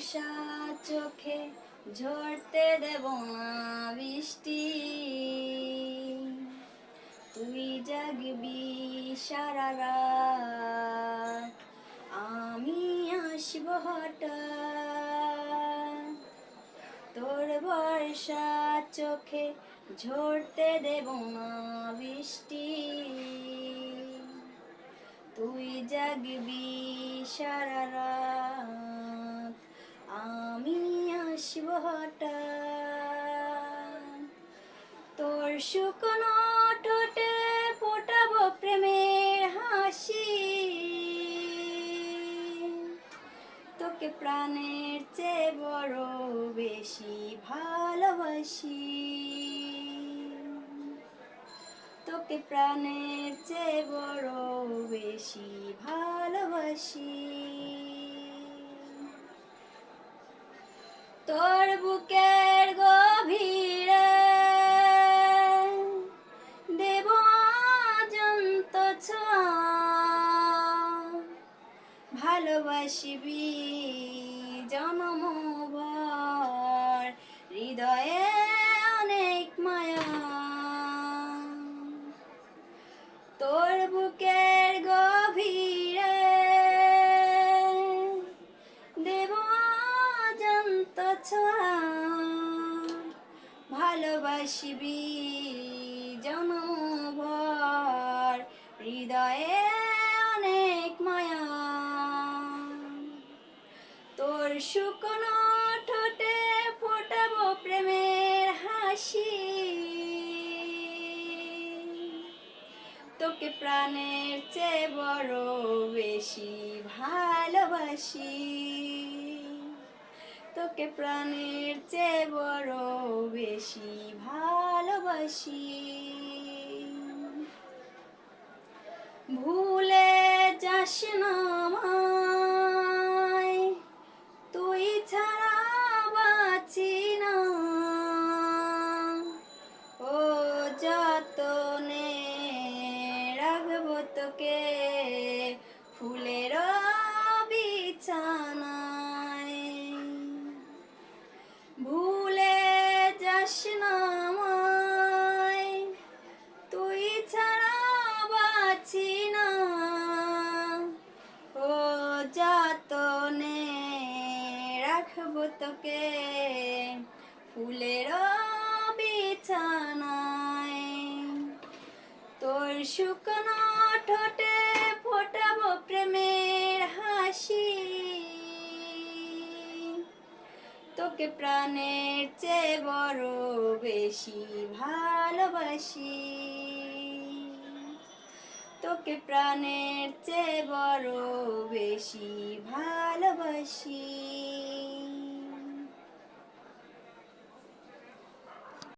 বর্ষা চোখে ঝরতে দেব না বৃষ্টি। তুই জাগবি সারা রাত, আমি আসব হঠাৎ। তোর বর্ষা চোখে ঝরতে দেব না বৃষ্টি। তুই জাগবি সারা রাত আমি আসব তোর শুকনো ঠোঁটে ফোটাবো প্রেমের হাসি। তোকে প্রাণের চেয়ে বড় বেশি ভালোবাসি। তোকে প্রাণের চেয়ে বড় বেশি ভালোবাসি। তোর বুকের গভীরে দেব অজন্ত ভালোবাসিবি জনমভর হৃদয়ে ভালোবাসিবি জনমভর, হৃদয়ে অনেক মায়া। তোর শুকনো ঠোঁটে ফোটাবো প্রেমের হাসি। তোকে প্রাণের চেয়ে বড় বেশি ভালোবাসি। তোকে প্রাণের চেয়ে বড় বেশি ভালোবাসি। ভুলে যাস না তুই ছাড়া বাঁচি না। ও যতনে রাখব তোকে ফুলের রাখব তোকে। ফুলের বিছানায় তোর শুকনো ঠোঁটে ফোটাবো প্রেমের হাসি। তোকে প্রাণের চেয়ে বড় বেশি ভালোবাসি। তোকে প্রাণের চেয়ে বড় বেশি ভালোবাসি।